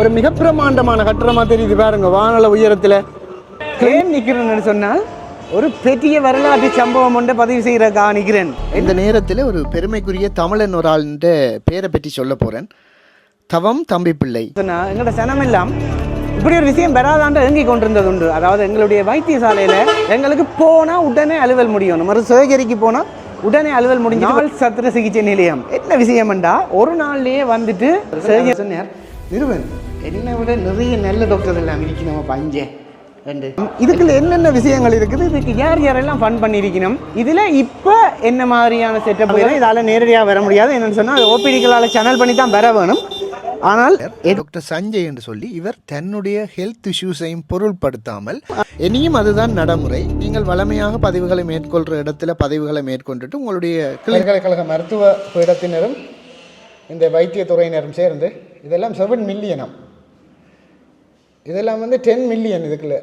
ஒரு மிக பிரமாண்டமான கட்டிடமா தெரியுது பாருங்க வானல உயரத்துல. ஏன் நிக்கிறேன்னு சொன்னால் ஒரு பெரிய வரலாற்று சம்பவம் ஒன்றை பதிவு செய்யறக்கா நிக்கிறேன். இந்த நேரத்தில் ஒரு பெருமைக்குரிய தமிழன் ஒரு ஆளுன்ற பேரை பற்றி சொல்ல போகிறேன் தவம் தம்பி பிள்ளை. எங்களோட சனமெல்லாம் இப்படி ஒரு விஷயம் பெறாதாண்டு ஏங்கி கொண்டிருந்தது உண்டு அதாவது எங்களுடைய வைத்தியசாலையில எங்களுக்கு போனா உடனே அலுவல் முடியும் ஒரு சர்ஜரிக்கு போனா உடனே அலுவல் முடிஞ்சு நாள் சத்திர சிகிச்சை நிலையம். என்ன விஷயம்டா ஒரு நாள்லயே வந்துட்டு சர்ஜரி சொன்னார். நிறுவன் என்னை விட நிறைய நல்ல டாக்டர் எல்லாம் இருக்கணும் பஞ்சே. இதுக்குள்ள என்னென்ன விஷயங்கள் இருக்குது? இதுக்கு யார் யாரெல்லாம் ஃபன் பண்ணியிருக்கணும்? இதுல இப்போ என்ன மாதிரியான செட்டப் இதால நேரடியாக வர முடியாது. என்னன்னு சொன்னா ஓபிடிக்களால் சேனல் பண்ணி தான் வர வேணும். ஆனால் டாக்டர் சஞ்சய் என்று சொல்லி இவர் தன்னுடைய ஹெல்த் இஷ்யூஸையும் பொருள்படுத்தாமல் இனியும் அதுதான் நடைமுறை. நீங்கள் வளமையாக பதிவுகளை மேற்கொள்கிற இடத்துல பதிவுகளை மேற்கொண்டுட்டு உங்களுடைய பல்கலைக்கழக மருத்துவ பீடத்தினரும் இந்த வைத்தியத்துறையினரும் சேர்ந்து இதெல்லாம் செவன் மில்லியனம் இதெல்லாம் வந்து டென் மில்லியன் இதுக்குள்ள.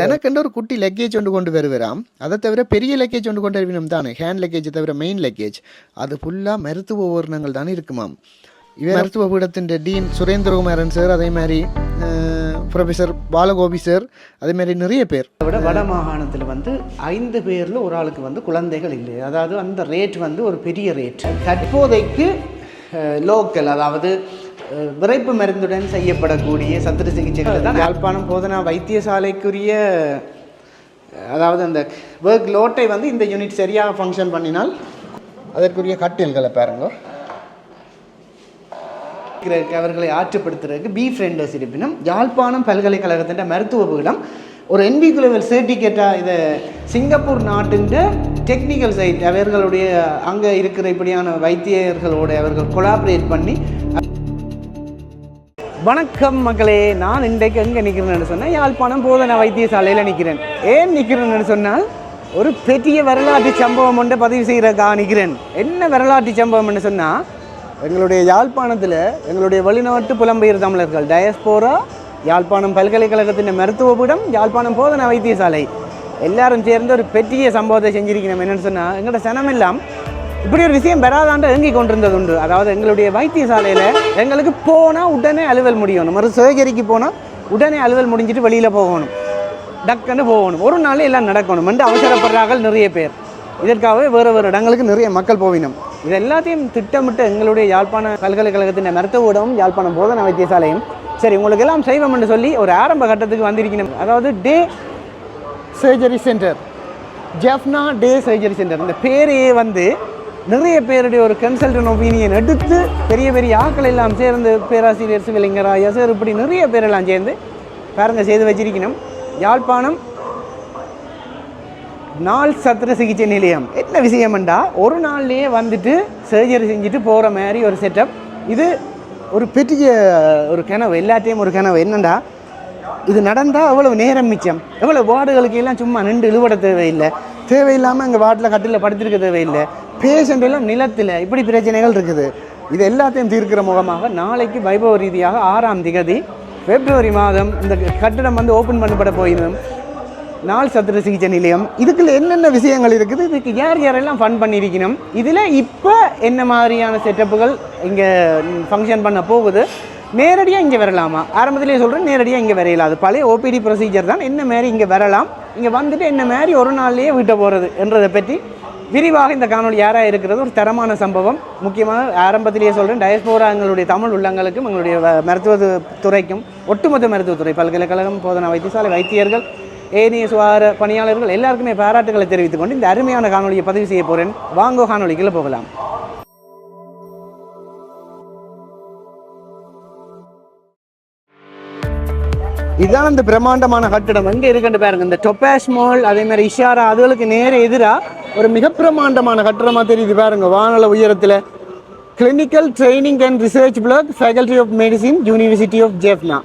தனக்கென்று ஒரு குட்டி லக்கேஜ் ஒன்று கொண்டு வருவராம் அதை தவிர பெரிய லக்கேஜ் ஒன்று கொண்டு வருவினம் தானே. ஹேண்ட் லக்கேஜ் தவிர மெயின் லக்கேஜ் அது ஃபுல்லாக மருத்துவ உபகரணங்கள் தானே இருக்குமாம். இவர் மருத்துவ பீடத்தின் டீன் சுரேந்திரகுமாரன் சார் அதே மாதிரி ப்ரொஃபஸர் பாலகோபி சார் அதே மாதிரி நிறைய பேர். அதை விட வட மாகாணத்தில் வந்து ஐந்து பேரில் ஒரு ஆளுக்கு வந்து குழந்தைகள் இல்லை. அதாவது அந்த ரேட் வந்து ஒரு பெரிய ரேட் தற்போதைக்கு லோக்கல் அதாவது விரைப்பு மருந்துடன் செய்யப்படக்கூடிய சத்திர சிகிச்சைகள் தான் யாழ்ப்பாணம் போதனா வைத்தியசாலைக்குரிய அதாவது அந்த ஒர்க் லோட்டை வந்து இந்த யூனிட் சரியாக ஃபங்க்ஷன் பண்ணினால் அதற்குரிய கட்டில்களை பாருங்க. அவர்களை ஆற்றுப்படுத்துறதுக்கு பி ஃப்ரெண்டர்ஸ் இருப்பினும் யாழ்ப்பாணம் பல்கலைக்கழகத்தின் மருத்துவ பீடம் ஒரு என்பிக்கு லெவல் சர்டிஃபிகேட்டாக இதை சிங்கப்பூர் நாட்டின் டெக்னிக்கல் சைட் அவர்களுடைய அங்கே இருக்கிற இப்படியான வைத்தியர்களோட அவர்கள் கொலாபரேட் பண்ணி வணக்கம் மக்களே. நான் இன்றைக்கு எங்கே நிற்கிறேன்னு சொன்னால் யாழ்ப்பாணம் போதனா வைத்தியசாலையில் நிற்கிறேன் ஏன் நிற்கிறேன்னு சொன்னால் ஒரு பெரிய வரலாற்று சம்பவம் ஒன்றை பதிவு செய்கிறக்கா நிற்கிறேன் என்ன வரலாற்று சம்பவம்னு சொன்னால் எங்களுடைய யாழ்ப்பாணத்தில் எங்களுடைய வெளிநாட்டு புலம்பெயர் தமிழர்கள் டயஸ்போரா யாழ்ப்பாணம் பல்கலைக்கழகத்தின் மருத்துவ பீடம் யாழ்ப்பாணம் போதனா வைத்தியசாலை. எல்லாரும் சேர்ந்து ஒரு பெரிய சம்பவத்தை செஞ்சிருக்கணும் என்னென்னு சொன்னால் எங்களோட சனமெல்லாம் இப்படி ஒரு விஷயம் பெறாதாண்டு ஏங்கி கொண்டிருந்தது உண்டு அதாவது எங்களுடைய வைத்தியசாலையில் எங்களுக்கு போனால் உடனே அலுவல் முடியணும். ஒரு சர்ஜரிக்கு போனால் உடனே அலுவல் முடிஞ்சிட்டு வெளியில் போகணும். டக்குன்னு போகணும். ஒரு நாள் எல்லாம் நடக்கணும். என்று அவசரப்படுறார்கள் நிறைய பேர். இதற்காகவே வேறு வேறு இடங்களுக்கு நிறைய மக்கள் போவினோம். இது எல்லாத்தையும் திட்டமிட்டு எங்களுடைய யாழ்ப்பாண பல்கலைக்கழகத்தின் மருத்துவ ஊடகம் யாழ்ப்பாணம் போதனா வைத்தியசாலையும் சரி உங்களுக்கு எல்லாம் செய்வோம் என்று சொல்லி ஒரு ஆரம்ப கட்டத்துக்கு வந்திருக்கணும். அதாவது day surgery centre. Jaffna day surgery centre. இந்த பேரையே வந்து நிறைய பேருடைய ஒரு கன்சல்டன் ஒப்பீனியன் எடுத்து பெரிய பெரிய ஆட்கள் எல்லாம் சேர்ந்து பேராசிரியர் சிவலிங்கரா சார் இப்படி நிறைய பேரெல்லாம் சேர்ந்து பாருங்க செய்து வச்சிருக்கணும். யாழ்ப்பாணம் நாள் சத்திர சிகிச்சை நிலையம். என்ன விஷயம்ண்டா ஒரு நாள்லேயே வந்துட்டு சர்ஜரி செஞ்சுட்டு போகிற மாதிரி ஒரு செட்டப் இது ஒரு பெரிய ஒரு கனவு எல்லாத்தையும் ஒரு கனவு. என்னண்டா இது நடந்தால் எவ்வளவு நேரம் மிச்சம்? எவ்வளோ வார்டுகளுக்கு எல்லாம் சும்மா நின்று இழுபட தேவையில்லை. தேவையில்லாமல் அங்கே வார்டில் கட்டில் படுத்திருக்க தேவையில்லை. பேஷண்ட் எல்லாம் நிலத்தில் இப்படி பிரச்சனைகள் இருக்குது. இது எல்லாத்தையும் தீர்க்கிற முகமாக நாளைக்கு வைபவ ரீதியாக ஆறாம் திகதி பிப்ரவரி மாதம் இந்த கட்டிடம் வந்து ஓப்பன் பண்ணப்பட போயிடும். நாள் சத்திர சிகிச்சை நிலையம். இதுக்குள்ள என்னென்ன விஷயங்கள் இருக்குது? இதுக்கு யார் யாரெல்லாம் ஃபன் பண்ணியிருக்கணும்? இதில் இப்போ என்ன மாதிரியான செட்டப்புகள் இங்கே ஃபங்க்ஷன் பண்ண போகுது? நேரடியாக இங்கே வரலாமா? ஆரம்பத்திலே சொல்கிறேன் நேரடியாக இங்கே வரையலாம். அது பழைய ஓபிடி ப்ரொசீஜர் தான். என்ன மாதிரி இங்கே வரலாம்? இங்கே வந்துட்டு என்ன மாதிரி ஒரு நாள்லேயே வீட்டை போகிறது என்றதை பற்றி விரிவாக இந்த காணொளி யாராக இருக்கிறது? ஒரு தரமான சம்பவம். முக்கியமாக ஆரம்பத்திலேயே சொல்கிறேன் டயஸ்போரா எங்களுடைய தமிழ் உள்ளங்களுக்கும் எங்களுடைய மருத்துவ துறைக்கும் ஒட்டுமொத்த மருத்துவத்துறை பல்கலைக்கழகம் போதனா வைத்தியசாலை வைத்தியர்கள் ஏனிய சுகாதார பணியாளர்கள் எல்லாருக்குமே பாராட்டுகளை தெரிவித்துக் கொண்டு இந்த அருமையான காணொலியை பதிவு செய்ய போகிறேன் வாங்கோ காணொலிக்குள்ளே போகலாம். இதுதான் அந்த பிரம்மாண்டமான கட்டிடம். எங்கே இருக்குன்னு பாருங்க இந்த டொப்பாஷ் மால் அதே மாதிரி இஷாரா அதுகளுக்கு நேர எதிராக ஒரு மிக பிரம்மாண்டமான கட்டிடமாக தெரியுது பாருங்க வானல உயரத்தில். Clinical training and research block faculty of medicine university of Jaffna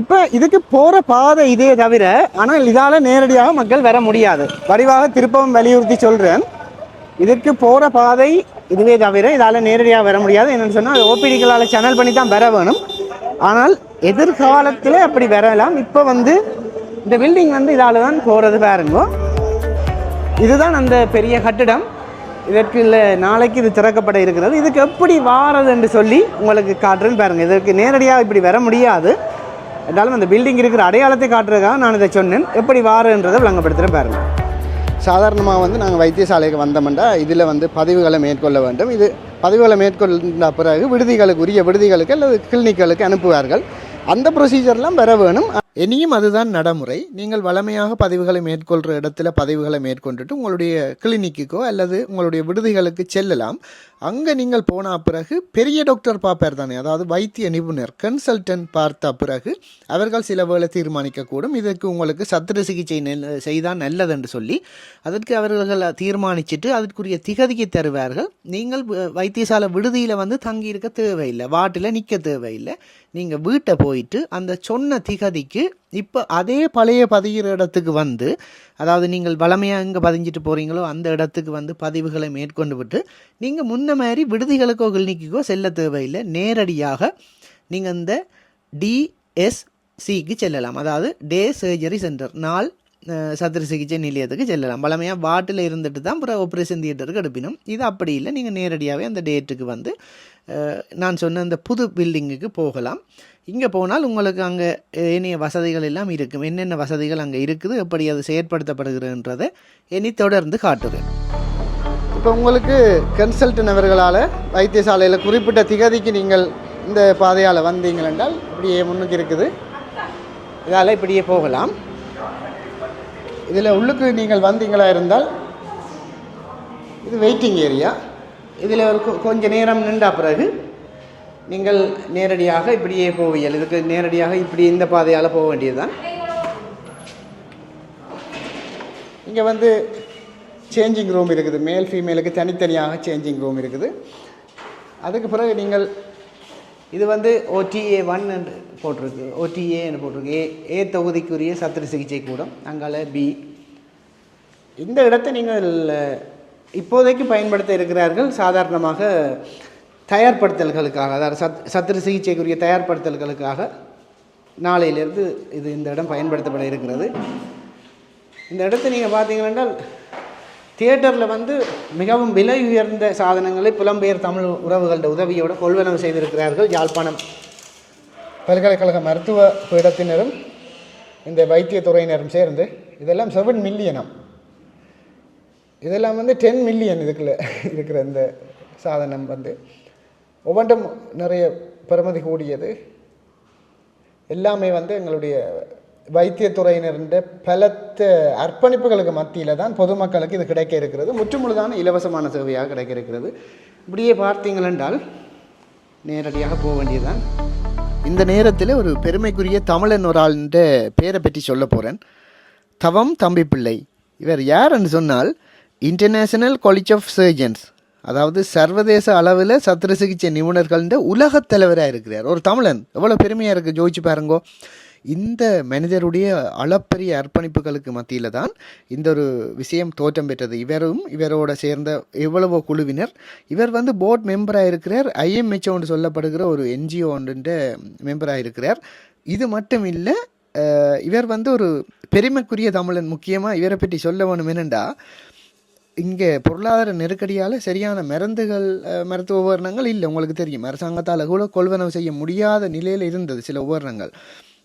இப்போ இதுக்கு போகிற பாதை இதே தவிர ஆனால் இதால் நேரடியாக மக்கள் வர முடியாது. வடிவாக திருப்பவும் வலியுறுத்தி சொல்கிறேன் இதற்கு போகிற பாதை இதுவே தவிர இதால் நேரடியாக வர முடியாது. என்னென்னு சொன்னால் ஓபிடிகளால் சேனல் பண்ணி தான் வர வேணும். ஆனால் எதிர்காலத்தில் அப்படி வரலாம். இப்போ வந்து இந்த பில்டிங் வந்து இதால் தான் போகிறது பாருங்க. இதுதான் அந்த பெரிய கட்டிடம். இதற்கு இல்லை நாளைக்கு இது திறக்கப்பட இருக்கிறது. இதுக்கு எப்படி வாரது என்று சொல்லி உங்களுக்கு காட்டுறேன்னு பாருங்கள் இதற்கு நேரடியாக இப்படி வர முடியாது. என்றாலும் அந்த பில்டிங் இருக்கிற அடையாளத்தை காட்டுறதுக்காக நான் இதை சொன்னேன். எப்படி வாருன்றதை விளங்கப்படுத்துகிறேன் பாருங்கள் சாதாரணமாக வந்து நாங்கள் வைத்தியசாலைக்கு வந்தோம்னா இதில் வந்து பதிவுகளை மேற்கொள்ள வேண்டும். இது பதிவுகளை மேற்கொண்ட பிறகு விடுதிகளுக்கு உரிய விடுதிகளுக்கு அல்லது கிளினிக்களுக்கு அனுப்புவார்கள். அந்த ப்ரொசீஜர்லாம் வர வேணும். இனியும் அதுதான் நடைமுறை. நீங்கள் வளமையாக பதிவுகளை மேற்கொள்கிற இடத்துல பதிவுகளை மேற்கொண்டுட்டு உங்களுடைய கிளினிக்குக்கோ அல்லது உங்களுடைய விடுதிகளுக்கு செல்லலாம். அங்கே நீங்கள் போன பிறகு பெரிய டாக்டர் பார்ப்பார் தானே. அதாவது வைத்திய நிபுணர் கன்சல்டன்ட் பார்த்த பிறகு அவர்கள் சில வேலை தீர்மானிக்கக்கூடும். இதற்கு உங்களுக்கு சத்திர சிகிச்சை நெல் செய்தால் நல்லதென்று சொல்லி அதற்கு அவர்கள் தீர்மானிச்சுட்டு அதற்குரிய திகதிக்கு தருவார்கள். நீங்கள் வைத்தியசாலை விடுதியில் வந்து தங்கியிருக்க தேவையில்லை. வாட்டில் நிற்க தேவையில்லை. நீங்கள் வீட்டை போயிட்டு அந்த சொன்ன திகதிக்கு இப்போ அதே பழைய பதிகிற இடத்துக்கு வந்து அதாவது நீங்கள் வளமையாக எங்கே பதிஞ்சிட்டு போகிறீங்களோ அந்த இடத்துக்கு வந்து பதிவுகளை மேற்கொண்டு விட்டு நீங்கள் முன்ன மாதிரி விடுதிகளுக்கோ கிளினிக்குக்கோ செல்ல தேவையில்லை. நேரடியாக நீங்கள் இந்த டிஎஸ்சிக்கு செல்லலாம். அதாவது டே சர்ஜரி சென்டர் நாள் சத்திர சிகிச்சை நிலையத்துக்கு செல்லலாம். பழமையாக வாட்டில் இருந்துட்டு தான் அப்புறம் ஆப்ரேஷன் தியேட்டருக்கு எடுப்பினும். இது அப்படி இல்லை. நீங்கள் நேரடியாகவே அந்த டேட்டுக்கு வந்து நான் சொன்ன அந்த புது பில்டிங்குக்கு போகலாம். இங்கே போனால் உங்களுக்கு அங்கே ஏனைய வசதிகள் எல்லாம் இருக்கும். என்னென்ன வசதிகள் அங்கே இருக்குது எப்படி அது செயற்படுத்தப்படுகிறதுன்றதை இனி தொடர்ந்து காட்டுறேன் இப்போ உங்களுக்கு கன்சல்டன் அவர்களால் வைத்தியசாலையில் குறிப்பிட்ட திகதிக்கு நீங்கள் இந்த பாதையால் வந்தீங்கள் என்றால் இப்படியே முன்னுக்கு இருக்குது. இதால் இப்படியே போகலாம். இதில் உள்ளுக்கு நீங்கள் வந்தீங்களா இருந்தால் இது வெயிட்டிங் ஏரியா இதில் ஒரு கொஞ்ச நேரம் நின்றா பிறகு நீங்கள் நேரடியாக இப்படியே போவியல் இதுக்கு நேரடியாக இப்படி இந்த பாதையால் போக வேண்டியதுதான். இங்கே வந்து சேஞ்சிங் ரூம் இருக்குது. மேல் ஃபீமேலுக்கு தனித்தனியாக சேஞ்சிங் ரூம் இருக்குது. அதுக்கு பிறகு நீங்கள் இது வந்து ஓடிஏ ஒன் என்று போட்டிருக்கு. ஓடிஏன்னு போட்டிருக்கு. ஏ ஏ தொகுதிக்குரிய சத்திர சிகிச்சை கூடம் அங்கால பி இந்த இடத்தை நீங்கள் இப்போதைக்கு பயன்படுத்த இருக்கிறார்கள் சாதாரணமாக தயார்படுத்தல்களுக்காக அதாவது சத் சத்திர சிகிச்சைக்குரிய தயார்படுத்தல்களுக்காக நாளையிலிருந்து இது இந்த இடம் பயன்படுத்தப்பட இருக்கிறது. இந்த இடத்தை நீங்கள் பார்த்தீங்கன்னா தியேட்டரில் வந்து மிகவும் விலை உயர்ந்த சாதனங்களை புலம்பெயர் தமிழ் உறவுகளோட உதவியோடு கொள்வனவு செய்திருக்கிறார்கள் யாழ்ப்பாணம் பல்கலைக்கழக மருத்துவ பீடத்தினரும் இந்த வைத்தியத்துறையினரும் சேர்ந்து இதெல்லாம் செவன் மில்லியனம். இதெல்லாம் வந்து டென் மில்லியன் இதுக்குள்ள இருக்கிற இந்த சாதனம் வந்து. ஒவ்வொன்றும் நிறைய பெருமதி கூடியது. எல்லாமே வந்து எங்களுடைய வைத்தியத்துறையினருந்த பலத்த அர்ப்பணிப்புகளுக்கு மத்தியில் தான் பொதுமக்களுக்கு இது கிடைக்க இருக்கிறது. முற்றுமுழுதான இலவசமான சேவையாக கிடைக்க இருக்கிறது. இப்படியே பார்த்தீங்களென்றால் நேரடியாக போக வேண்டியதுதான். இந்த நேரத்தில் ஒரு பெருமைக்குரிய தமிழன் ஒரு ஆளுன்ற பேரை பற்றி சொல்ல போகிறேன் தவம் தம்பி பிள்ளை இவர் யாருன்னு சொன்னால் இன்டர்நேஷனல் காலேஜ் ஆஃப் சர்ஜன்ஸ் அதாவது சர்வதேச அளவில் சத்திர சிகிச்சை நிபுணர்கள்ன்ற உலகத் தலைவராக இருக்கிறார். ஒரு தமிழன். எவ்வளோ பெருமையாக இருக்குது ஜோதிச்சு பாருங்கோ. இந்த மனிதருடைய அளப்பரிய அர்ப்பணிப்புகளுக்கு மத்தியில் தான் இந்த ஒரு விஷயம் தோற்றம் பெற்றது. இவரும் இவரோட சேர்ந்த எவ்வளவோ குழுவினர். இவர் வந்து போர்ட் மெம்பராக இருக்கிறார். ஐஎம்ஹெச்ஓ என்று சொல்லப்படுகிற ஒரு என்ஜிஓ ஒன்றுன்ற மெம்பராக இருக்கிறார். இது மட்டும் இல்லை இவர் வந்து ஒரு பெருமைக்குரிய தமிழன். முக்கியமாக இவரை பற்றி சொல்ல வேணும் என்னென்னா இங்கே பொருளாதார நெருக்கடியால் சரியான மருந்துகள் மருத்துவ உபகரணங்கள் இல்லை. உங்களுக்கு தெரியும். அரசாங்கத்தால் கூட கொள்வனவு செய்ய முடியாத நிலையில் இருந்தது சில உபகரணங்கள்.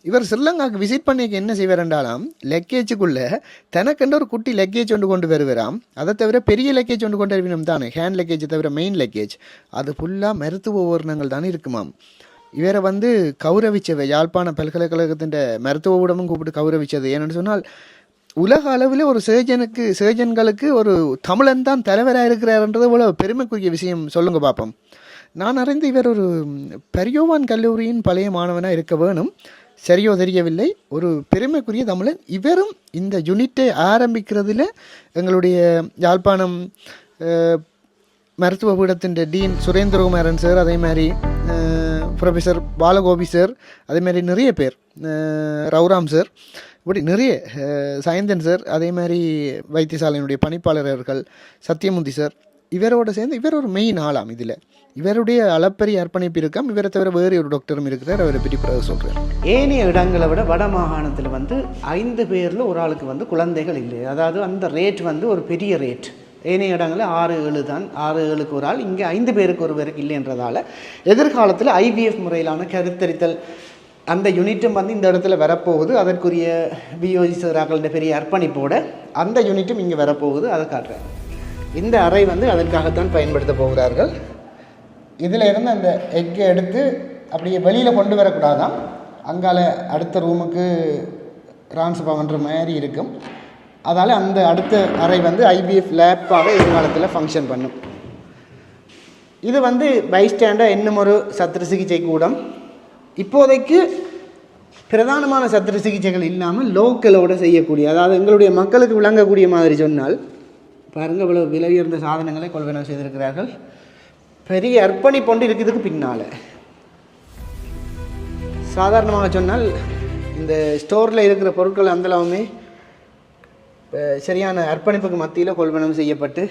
இவர் ஸ்ரீலங்காவுக்கு விசிட் பண்ணிக்க என்ன செய்வார் என்றாலாம் லக்கேஜுக்குள்ளே தனக்கென்று ஒரு குட்டி லக்கேஜ் ஒன்று கொண்டு வருவாராம் அதை தவிர பெரிய லக்கேஜ் ஒன்று கொண்டு வருவினம் தானே. ஹேண்ட் லக்கேஜை தவிர மெயின் லக்கேஜ் அது ஃபுல்லாக மருத்துவ உபகரணங்கள் தானே இருக்குமாம். இவரை வந்து கௌரவிச்சவை யாழ்ப்பாண பல்கலைக்கழகத்தின் மருத்துவ ஊடமும் கூப்பிட்டு கௌரவிச்சது. ஏன்னு சொன்னால் உலக அளவில் ஒரு சர்ஜனுக்கு சர்ஜன்களுக்கு ஒரு தமிழன் தான் தலைவராக இருக்கிறாருன்றது போல பெருமைக்குரிய விஷயம். சொல்லுங்க பார்ப்போம் நான் அறிந்து இவர் ஒரு பெரியோவான் கல்லூரியின் பழைய மாணவனாக இருக்க வேணும். சரியோ தெரியவில்லை. ஒரு பெருமைக்குரிய தமிழன். இவரும் இந்த யூனிட்டை ஆரம்பிக்கிறதுல எங்களுடைய யாழ்ப்பாணம் மருத்துவ பீடத்தின் டீன் சுரேந்திரகுமாரன் சார் அதே மாதிரி ப்ரொஃபஸர் பாலகோபி சார் அதே மாதிரி நிறைய பேர் ரவுராம் சார் இப்படி நிறைய சயந்தன் சார் அதே மாதிரி வைத்தியசாலையினுடைய பணிப்பாளரர்கள் சத்யமுந்தி சார் இவரோட சேர்ந்து இவர் ஒரு மெயின் ஆளாம் இதில். இவருடைய அளப்பரிய அர்ப்பணிப்பு இருக்காம் இவரை தவிர வேறு ஒரு டாக்டரும் இருக்கிறார் அவரை பற்றி பிறகு ஏனைய இடங்களை விட வட மாகாணத்தில் வந்து ஐந்து பேரில் ஒரு ஆளுக்கு வந்து குழந்தைகள் இல்லை. அதாவது அந்த ரேட் வந்து ஒரு பெரிய ரேட் ஏனைய இடங்களில் ஆறு ஏழு தான். ஆறு ஏழுக்கு ஒரு ஆள். இங்கே ஐந்து பேருக்கு ஒருவருக்கு இல்லைன்றதால எதிர்காலத்தில் ஐவிஎஃப் முறையிலான கருத்தரித்தல் அந்த யூனிட்டும் வந்து இந்த இடத்துல வரப்போகுது. அதற்குரிய பிஓஜி சிறாக்கள பெரிய அர்ப்பணிப்போட அந்த யூனிட்டும் இங்கே வரப்போகுது. அதை காட்டுறேன். இந்த அறை வந்து அதற்காகத்தான் பயன்படுத்த போகிறார்கள். இதில் இருந்து அந்த எக்கை எடுத்து அப்படியே வெளியில் கொண்டு வரக்கூடாதான் அங்கால அடுத்த ரூமுக்கு ட்ரான்ஸ்ஃபர் பண்ணுற மாதிரி இருக்கும். அதால் அந்த அடுத்த அறை வந்து ஐபிஎஃப் லேப்பாக எதிர்காலத்தில் ஃபங்க்ஷன் பண்ணும். இது வந்து பைஸ்டாண்டாக இன்னும் ஒரு சத்திர சிகிச்சை கூடம். இப்போதைக்கு பிரதானமான சத்திர சிகிச்சைகள் இல்லாமல் லோக்கலோடு செய்யக்கூடிய அதாவது எங்களுடைய மக்களுக்கு விளங்கக்கூடிய மாதிரி சொன்னால் பாருங்கள் இவ்வளோ விலை உயர்ந்த சாதனங்களை கொள்வனம் செய்திருக்கிறார்கள். பெரிய அர்ப்பணிப்பொண்டு இருக்கிறதுக்கு பின்னால். சாதாரணமாக சொன்னால் இந்த ஸ்டோரில் இருக்கிற பொருட்கள் அந்தளவுமே சரியான அர்ப்பணிப்புக்கு மத்தியில் கொள்வனம் செய்யப்பட்டு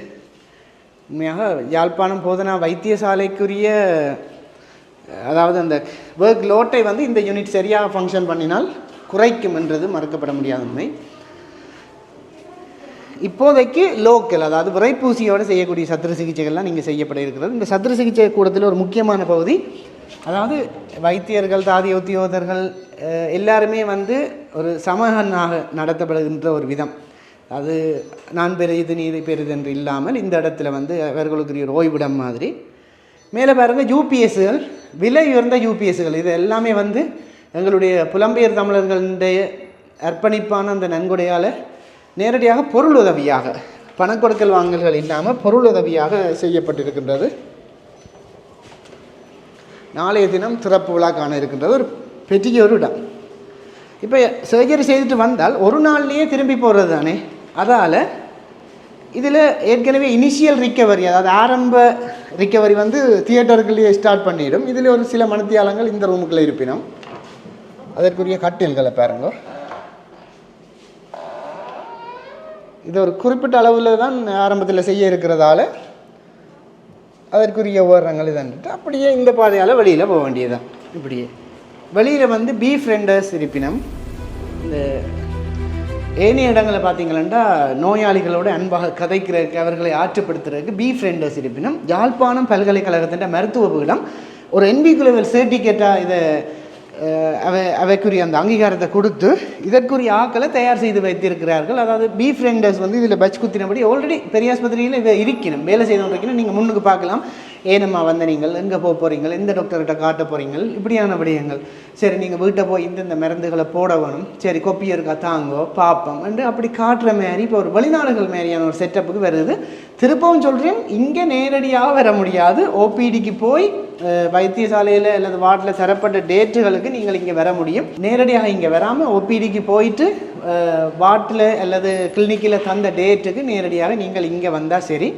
உண்மையாக யாழ்ப்பாணம் போதனா வைத்தியசாலைக்குரிய அதாவது அந்த ஒர்க் லோட்டை வந்து இந்த யூனிட் சரியாக ஃபங்க்ஷன் பண்ணினால் குறைக்கும் என்றது மறுக்கப்பட முடியாத உண்மை. இப்போதைக்கு லோக்கல் அதாவது விரைப்பூசியோடு செய்யக்கூடிய சத்திர சிகிச்சைகள்லாம் நீங்கள் செய்யப்பட இருக்கிறது. இந்த சத்திர சிகிச்சை கூடத்தில் ஒரு முக்கியமான பகுதி அதாவது வைத்தியர்கள் தாதி உத்தியோகர்கள் எல்லாருமே வந்து ஒரு சமகனாக நடத்தப்படுகின்ற ஒரு விதம். அது நான் பெரியது நீதி பெரிது என்று இல்லாமல் இந்த இடத்துல வந்து அவர்களுக்குரிய ஓய்விடம் மாதிரி. மேலே பாருங்கள் யூபிஎஸ்கள் விலை உயர்ந்த யூபிஎஸ்கள் இது எல்லாமே வந்து எங்களுடைய புலம்பெயர் தமிழர்களுடைய அர்ப்பணிப்பான அந்த நன்கொடையால் நேரடியாக பொருள் உதவியாக பணக்கொடுக்கல் வாங்கல்கள் இல்லாமல் பொருள் உதவியாக செய்யப்பட்டிருக்கின்றது. நாளைய தினம் திறப்பு விழா காண இருக்கின்றது. ஒரு பெரிய ஒரு இடம். இப்போ சர்ஜரி செய்துட்டு வந்தால் ஒரு நாள்லேயே திரும்பி போகிறது தானே அதால் இதில் ஏற்கனவே இனிஷியல் ரிக்கவரி அதாவது ஆரம்ப ரிக்கவரி வந்து தியேட்டருக்குள்ளேயே ஸ்டார்ட் பண்ணிடும். இதில் ஒரு சில மனத்தியாளங்கள் இந்த ரூமுக்குள்ளே இருப்பினும். அதற்குரிய கட்டில்களை பாருங்க. இது ஒரு குறிப்பிட்ட அளவில் தான் ஆரம்பத்தில் செய்ய இருக்கிறதால அதற்குரிய ஓரங்கள் இதன்ட்டு அப்படியே இந்த பாதையால் வெளியில் போக வேண்டியதுதான். இப்படியே. வெளியில் வந்து பீஃப் ரெண்டர்ஸ் இருப்பினம் இந்த ஏனைய இடங்களை பார்த்தீங்களா நோயாளிகளோட அன்பாக கதைக்கிறதுக்கு அவர்களை ஆற்றுப்படுத்துறதுக்கு பி ஃப்ரெண்டர்ஸ் இருப்பினும் யாழ்ப்பாணம் பல்கலைக்கழகத்தின் மருத்துவ பீடம் ஒரு என்பி குழுவில் சர்டிஃபிகேட்டாக இதை அவை அவைக்குரிய அந்த அங்கீகாரத்தை கொடுத்து இதற்குரிய ஆக்களை தயார் செய்து வைத்திருக்கிறார்கள். அதாவது பி ஃப்ரெண்டர்ஸ் வந்து இதில் பச் குத்தினபடி ஆல்ரெடி பெரியாஸ்பத்திரியில் இதை இருக்கணும். வேலை செய்து இருக்கணும் நீங்கள் முன்னுக்கு பார்க்கலாம். ஏனம்மா வந்த நீங்கள்? எங்கே போக போகிறீங்கள் எந்த டாக்டர்கிட்ட காட்ட போகிறீங்க இப்படியான விடயங்கள். சரி நீங்கள் வீட்டை போய் இந்தந்த மருந்துகளை போட வேணும் சரி கொப்பி இருக்கா? தாங்கோ பார்ப்போம் என்று அப்படி காட்டுற மாதிரி இப்போ ஒரு வெளிநாடுகள் மாதிரியான ஒரு செட்டப்புக்கு வருது. திருப்பவும் சொல்கிறேன் இங்கே நேரடியாக வர முடியாது. ஓபிடிக்கு போய் வைத்தியசாலையில் அல்லது வார்டில் தரப்பட்ட டேட்டுகளுக்கு நீங்கள் இங்கே வர முடியும். நேரடியாக இங்கே வராமல் ஓபிடிக்கு போயிட்டு வார்டில் அல்லது கிளினிக்கில் தந்த டேட்டுக்கு நேரடியாக நீங்கள் இங்கே வந்தால் சரி.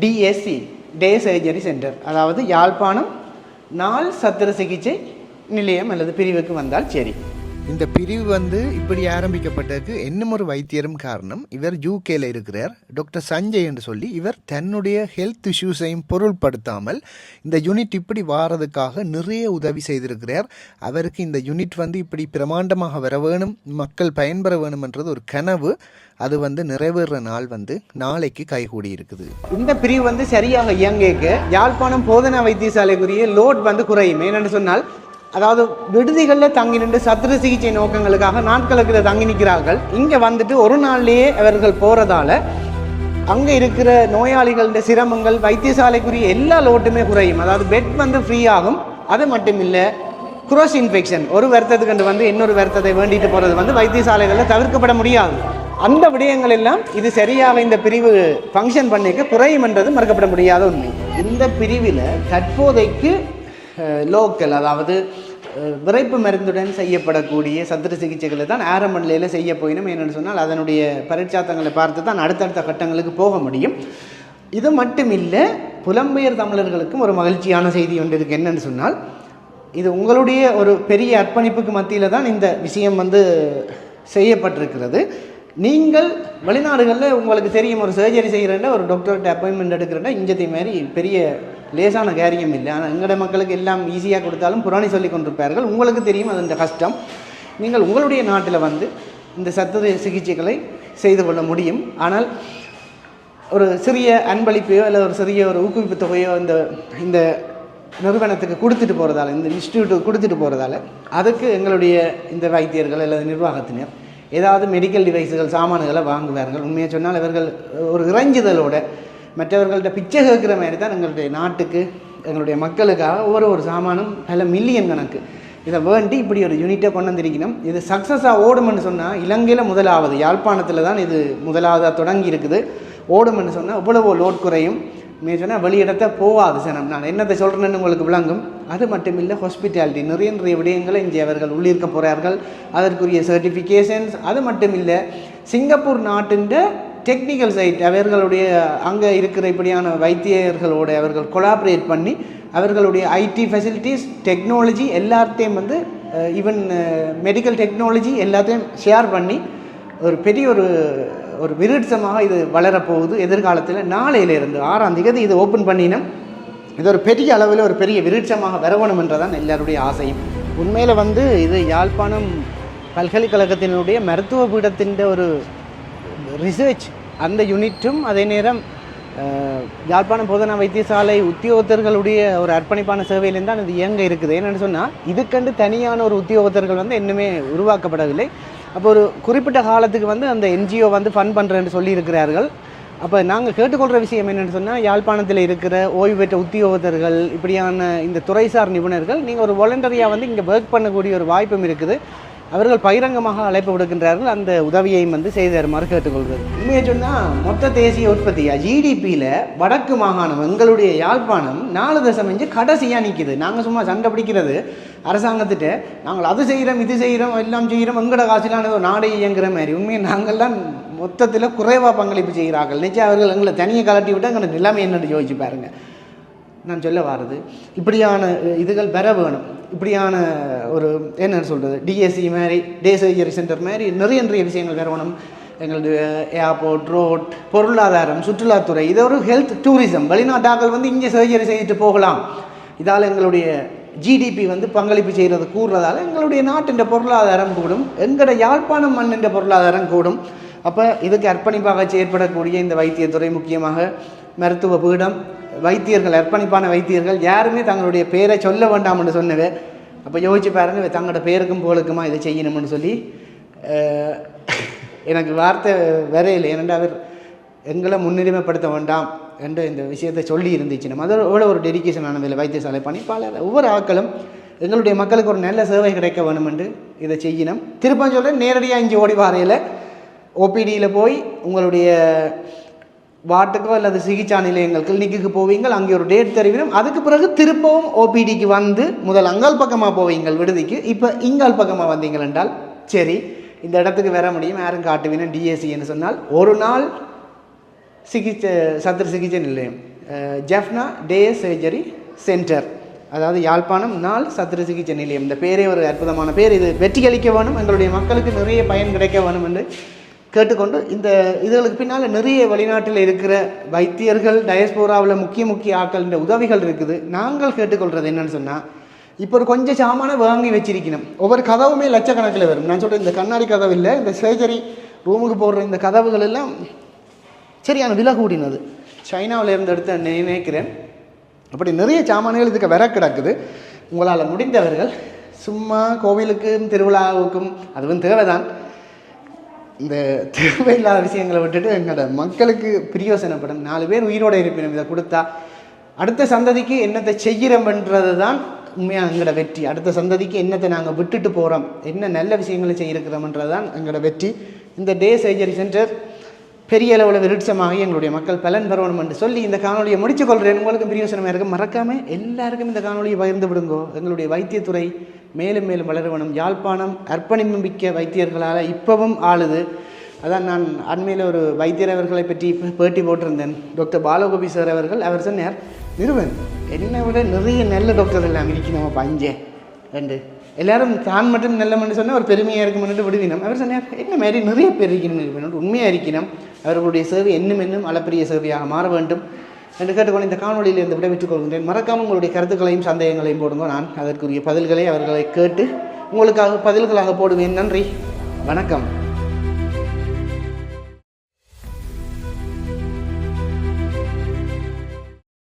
டிஎஸ்சி டே சர்ஜரி சென்டர் அதாவது யாழ்ப்பாணம் நாள் சத்திர சிகிச்சை நிலையம் அல்லது பிரிவுக்கு வந்தால் சரி. இந்த பிரிவு வந்து இப்படி ஆரம்பிக்கப்பட்டதுக்கு இன்னும் ஒரு வைத்தியரும் காரணம் இவர் யூகேல இருக்கிறார். டாக்டர் சஞ்சய் என்று சொல்லி இவர் தன்னுடைய ஹெல்த் இஷ்யூஸையும் பொருள்படுத்தாமல் இந்த யூனிட் இப்படி வாரதுக்காக நிறைய உதவி செய்திருக்கிறார். அவருக்கு இந்த யூனிட் வந்து இப்படி பிரமாண்டமாக வர வேணும் மக்கள் பயன்பெற வேணும்ன்றது ஒரு கனவு. அது வந்து நிறைவேறுற நாள் வந்து நாளைக்கு கைகூடி இருக்குது. இந்த பிரிவு வந்து சரியாக இயங்கிக்க யாழ்ப்பாணம் போதனா வைத்தியசாலைக்குரிய லோட் வந்து குறையும். ஏனென்று சொன்னால் அதாவது விடுதிகளில் தங்கி நின்று சத்திர சிகிச்சை நோக்கங்களுக்காக நாட்களுக்கு தங்கி நிற்கிறார்கள். இங்கே வந்துட்டு ஒரு நாள்லேயே அவர்கள் போகிறதால அங்கே இருக்கிற நோயாளிகளோட சிரமங்கள் வைத்தியசாலைக்குரிய எல்லா லோட்டுமே குறையும். அதாவது பெட் வந்து ஃப்ரீ ஆகும். அது மட்டும் இல்லை குரோஸ் இன்ஃபெக்ஷன் ஒரு வருத்தத்துக்கு வந்து இன்னொரு வருத்தத்தை வேண்டிட்டு போகிறது வந்து வைத்தியசாலைகளில் தவிர்க்கப்பட முடியாது. அந்த விடயங்கள் எல்லாம் இது சரியாக இந்த பிரிவு ஃபங்க்ஷன் பண்ணிக்க குறையும் என்றது மறுக்கப்பட முடியாத உண்மை. இந்த பிரிவில் தற்போதைக்கு லோக்கல் அதாவது விரைப்பு மருந்துடன் செய்யப்படக்கூடிய சத்திர சிகிச்சைகளை தான் ஆரம்ப நிலையில் செய்ய போயினும் என்னென்னு சொன்னால் அதனுடைய பரிட்சாத்தங்களை பார்த்து தான் அடுத்தடுத்த கட்டங்களுக்கு போக முடியும். இது மட்டும் இல்லை புலம்பெயர் தமிழர்களுக்கும் ஒரு மகிழ்ச்சியான செய்தி ஒன்று இருக்கு. என்னன்னு சொன்னால் இது உங்களுடைய ஒரு பெரிய அர்ப்பணிப்புக்கு மத்தியில் தான் இந்த விஷயம் வந்து செய்யப்பட்டிருக்கிறது. நீங்கள் வெளிநாடுகளில் உங்களுக்கு தெரியும் ஒரு சர்ஜரி செய்கிறேன்னா ஒரு டாக்டர்கிட்ட அப்பாயின்மெண்ட் எடுக்கிறேன்னா இஞ்சத்தை மாதிரி பெரிய லேசான காரியம் இல்லை. ஆனால் எங்களோட மக்களுக்கு எல்லாம் ஈஸியாக கொடுத்தாலும் புராணி சொல்லி கொண்டிருப்பார்கள். உங்களுக்கு தெரியும் அது இந்த கஷ்டம். நீங்கள் உங்களுடைய நாட்டில் வந்து இந்த சத்த சிகிச்சைகளை செய்து கொள்ள முடியும். ஆனால் ஒரு சிறிய அன்பளிப்பையோ அல்லது ஒரு சிறிய ஒரு ஊக்குவிப்பு தொகையோ இந்த இந்த நிறுவனத்துக்கு கொடுத்துட்டு போகிறதால இந்த இன்ஸ்டியூட்டுக்கு கொடுத்துட்டு போகிறதால அதுக்கு எங்களுடைய இந்த வைத்தியர்கள் அல்லது நிர்வாகத்தினர் ஏதாவது மெடிக்கல் டிவைஸுகள் சாமான்களை வாங்குவார்கள். உண்மையை சொன்னால் இவர்கள் ஒரு இறைஞ்சுதலோட மற்றவர்கள்ட்ட பிச்சை கேட்குற மாதிரி தான் எங்களுடைய நாட்டுக்கு எங்களுடைய மக்களுக்காக ஒவ்வொரு ஒரு சாமானும் பல மில்லியன் கணக்கு. இதை வேண்டி இப்படி ஒரு யூனிட்டை கொண்டு வந்திருக்கணும். இது சக்ஸஸாக ஓடும்னு சொன்னால் இலங்கையில் முதலாவது யாழ்ப்பாணத்தில் தான் இது முதலாவதாக தொடங்கி இருக்குது. ஓடும்னு சொன்னால் இவ்வளவோ லோட் குறையும். மே சொன்னால் வெளியிடத்த போகாது சனம் நான் என்னத்தை சொல்கிறேன்னு உங்களுக்கு விளங்கும். அது மட்டும் இல்லை ஹாஸ்பிட்டாலிட்டி நிறைய நிறைய விடயங்களை இங்கே அவர்கள் உள்ளிருக்க போகிறார்கள் அதற்குரிய சர்டிஃபிகேஷன்ஸ் அது மட்டும் இல்லை சிங்கப்பூர் நாட்டின் டெக்னிக்கல் சைட் அவர்களுடைய அங்கே இருக்கிற இப்படியான வைத்தியர்களோடு அவர்கள் கொலாபரேட் பண்ணி அவர்களுடைய ஐடி ஃபெசிலிட்டிஸ் டெக்னாலஜி எல்லாத்தையும் வந்து ஈவன் மெடிக்கல் டெக்னாலஜி எல்லாத்தையும் ஷேர் பண்ணி ஒரு பெரிய ஒரு ஒரு விருட்சமாக இது வளரப்போகுது எதிர்காலத்தில். நாளையிலிருந்து ஆறாம் தேதி இது ஓப்பன் பண்ணினோம். இது ஒரு பெரிய அளவில் ஒரு பெரிய விருட்சமாக வரவணும் என்றதான் எல்லாருடைய ஆசையும். உண்மையில் வந்து இது யாழ்ப்பாணம் பல்கலைக்கழகத்தினுடைய மருத்துவ பீடத்தின் ஒரு ரிசர்ச் அந்த யூனிட்டும் அதே நேரம் யாழ்ப்பாணம் போதனா வைத்தியசாலை உத்தியோகத்தர்களுடைய ஒரு அர்ப்பணிப்பான சேவையிலேருந்து தான் இது இயங்க இருக்குது. என்னென்னு சொன்னால் இதுக்கண்டு தனியான ஒரு உத்தியோகத்தர்கள் வந்து இன்னுமே உருவாக்கப்படவில்லை. அப்போ ஒரு குறிப்பிட்ட காலத்துக்கு வந்து அந்த என்ஜிஓ வந்து ஃபன் பண்ணுறேன்னு சொல்லியிருக்கிறார்கள். அப்போ நாங்கள் கேட்டுக்கொள்கிற விஷயம் என்னென்னு சொன்னால் யாழ்ப்பாணத்தில் இருக்கிற ஓய்வு பெற்ற உத்தியோகத்தர்கள் இப்படியான இந்த துறைசார் நிபுணர்கள் நீங்கள் ஒரு வாலண்டரியாக வந்து இங்கே ஒர்க் பண்ணக்கூடிய ஒரு வாய்ப்பும் இருக்குது. அவர்கள் பகிரங்கமாக அழைப்பு விடுக்கின்றார்கள். அந்த உதவியையும் வந்து செய்து தருமாறு கேட்டுக்கொள்கிறது. உண்மையை சொன்னால் மொத்த தேசிய உற்பத்தியாக ஜிடிபியில் வடக்கு மாகாணம் எங்களுடைய யாழ்ப்பாணம் நாலு தசம் இஞ்சு கடைசியாக நிற்கிது நாங்கள் சும்மா சண்டை பிடிக்கிறது. அரசாங்கத்திட்ட நாங்கள் அது செய்கிறோம் இது செய்கிறோம் எல்லாம் செய்கிறோம் எங்களோட காசிலான ஒரு நாடே இயங்குற மாதிரி. உண்மையை நாங்கள்லாம் மொத்தத்தில் குறைவாக பங்களிப்பு செய்கிறார்கள். நிச்சயம் அவர்கள் எங்களை தனியை கலட்டி விட்டு எங்களை நிலைமை என்னன்னு யோசிச்சு பாருங்கள் நான் சொல்ல வாரது. இப்படியான இதுகள் பெற வேணும். இப்படியான ஒரு என்ன சொல்கிறது டிஎஸ்சி மாதிரி டே சர்ஜரி சென்டர் மாதிரி நிறைய நிறைய விஷயங்கள் பெற வேணும். எங்களுடைய ஏர்போர்ட் ரோட் பொருளாதாரம் சுற்றுலாத்துறை இது ஒரு ஹெல்த் டூரிசம் வெளிநாட்டாக்கள் வந்து இங்கே சர்ஜரி செய்துட்டு போகலாம். இதால் எங்களுடைய ஜிடிபி வந்து பங்களிப்பு செய்கிறது கூடுறதால எங்களுடைய நாட்டின் பொருளாதாரம் கூடும். எங்களோட யாழ்ப்பாணம் மண்ணின் பொருளாதாரம் கூடும். அப்போ இதுக்கு அர்ப்பணிப்பாக செயற்படக்கூடிய இந்த வைத்தியத்துறை முக்கியமாக மருத்துவ பீடம் வைத்தியர்கள் அர்ப்பணிப்பான வைத்தியர்கள் யாருமே தங்களுடைய பேரை சொல்ல வேண்டாம்னு சொன்னவே அப்போ யோசிச்சு பாருங்கள் தங்களோட பேருக்கும் புகழுக்குமா இதை செய்யணும்னு சொல்லி எனக்கு வார்த்தை வரையில் ஏனென்றா அவர் எங்களை முன்னுரிமைப்படுத்த வேண்டாம் என்று இந்த விஷயத்தை சொல்லி இருந்துச்சு. நம்ம அதில் எவ்வளோ ஒரு டெடிக்கேஷனான வேலை வைத்தியசாலை பணிப்பாளர். ஒவ்வொரு ஆட்களும் எங்களுடைய மக்களுக்கு ஒரு நல்ல சேவை கிடைக்க வேணும் என்று இதை செய்யணும். திருப்பம் சொல்கிறேன் நேரடியாக இங்கே ஓடி வாரையில் ஓபிடியில் போய் உங்களுடைய வாட்டுக்கோ அல்லது சிகிச்சா நிலையங்கள் கிளினிக்கு போவீங்கள் அங்கே ஒரு டேட் தருவிடும் அதுக்கு பிறகு திருப்பவும் ஓபிடிக்கு வந்து முதல் அங்கால் பக்கமாக போவீங்கள் விடுதிக்கு. இப்போ இங்கால் பக்கமாக வந்தீங்கள் என்றால் சரி இந்த இடத்துக்கு வர முடியும் யாரும் காட்டுவீங்க டிஎஸ்சின்னு சொன்னால் ஒரு நாள் சிகிச்சை சத்திர சிகிச்சை நிலையம். Jaffna day surgery centre. அதாவது யாழ்ப்பாணம் நாள் சத்திர சிகிச்சை நிலையம். இந்த பேரே ஒரு அற்புதமான பேர். இது வெற்றி அளிக்க வேணும். எங்களுடைய மக்களுக்கு நிறைய பயன் கிடைக்க வேணும் என்று கேட்டுக்கொண்டு இந்த இதுகளுக்கு பின்னால் நிறைய வெளிநாட்டில் இருக்கிற வைத்தியர்கள் டயஸ்போராவில் முக்கிய முக்கிய ஆட்கள் இந்த உதவிகள் இருக்குது. நாங்கள் கேட்டுக்கொள்கிறது என்னென்னு சொன்னால் இப்போ ஒரு கொஞ்சம் சாமான வாங்கி வச்சிருக்கணும். ஒவ்வொரு கதவுமே லட்சக்கணக்கில் வரும். நான் சொல்கிறேன் இந்த கண்ணாடி கதவு இல்லை இந்த சர்ஜரி ரூமுக்கு போடுற இந்த கதவுகள் எல்லாம் சரியான விலை கூடினது. சைனாவில் இருந்து எடுத்து நினைக்கிறேன். அப்படி நிறைய சாமான்கள் இதுக்கு விற கிடக்குது. உங்களால் முடிந்தவர்கள் சும்மா கோவிலுக்கும் திருவிழாவுக்கும் அதுவும் தேவைதான். இந்த தேவையில்லாத விஷயங்களை விட்டுட்டு எங்களோட மக்களுக்கு பிரியோசனப்படும் நாலு பேர் உயிரோட இருப்பினும் இதை கொடுத்தா அடுத்த சந்ததிக்கு என்னத்தை செய்கிறோம்ன்றது தான் உண்மையாக எங்களோட வெற்றி. அடுத்த சந்ததிக்கு என்னத்தை நாங்கள் விட்டுட்டு போகிறோம் என்ன நல்ல விஷயங்களை செய்யிருக்கிறோம்ன்றது தான் எங்களோட வெற்றி. இந்த டே சர்ஜரி சென்டர் பெரிய அளவில் விருட்சமாக எங்களுடைய மக்கள் பலன் பெறணும் என்று சொல்லி இந்த காணொலியை முடிச்சுக்கொள்கிறேன் உங்களுக்கு பிரியோசனமாக இருக்கும். மறக்காமல் எல்லாருக்கும் இந்த காணொலியை பகிர்ந்து விடுங்கோ. எங்களுடைய வைத்தியத்துறை மேலும் மேலும் வளர யாழ்ப்பாணம் அர்ப்பணிமிக்க மிக்க வைத்தியர்களால் இப்பவும் ஆளுது. அதான் நான் அண்மையில் ஒரு வைத்தியர் அவர்களை பற்றி பேட்டி போட்டிருந்தேன். டாக்டர் பாலகோபி சார் அவர்கள். அவர் சொன்னார் நிறுவன் என்னை விட நிறைய நல்ல டாக்டர் எல்லாம் இருக்கு. நம்ம பஞ்சே. ரெண்டு எல்லாரும் தான் மட்டும் நல்ல நல்லமன்னு சொன்னால் ஒரு பெருமையாக இருக்குமென்னு விடுவினம். அவர் சொன்னார் என்ன மாதிரி நிறைய பேர் இருக்கணும் உண்மையாக இருக்கணும். அவர்களுடைய சேவை இன்னும் என்னும் அளப்பரிய சேவையாக மாற வேண்டும் என்று கேட்டுக்கொண்டு இந்த காணொலியில் இருந்து விடைபெற்றுக் கொள்கின்றேன். மறக்காமல் உங்களுடைய கருத்துக்களையும் சந்தேகங்களையும் போடுங்க. நான் அதற்குரிய பதில்களை அவர்களை கேட்டு உங்களுக்காக பதில்களாக போடுவேன். நன்றி. வணக்கம்.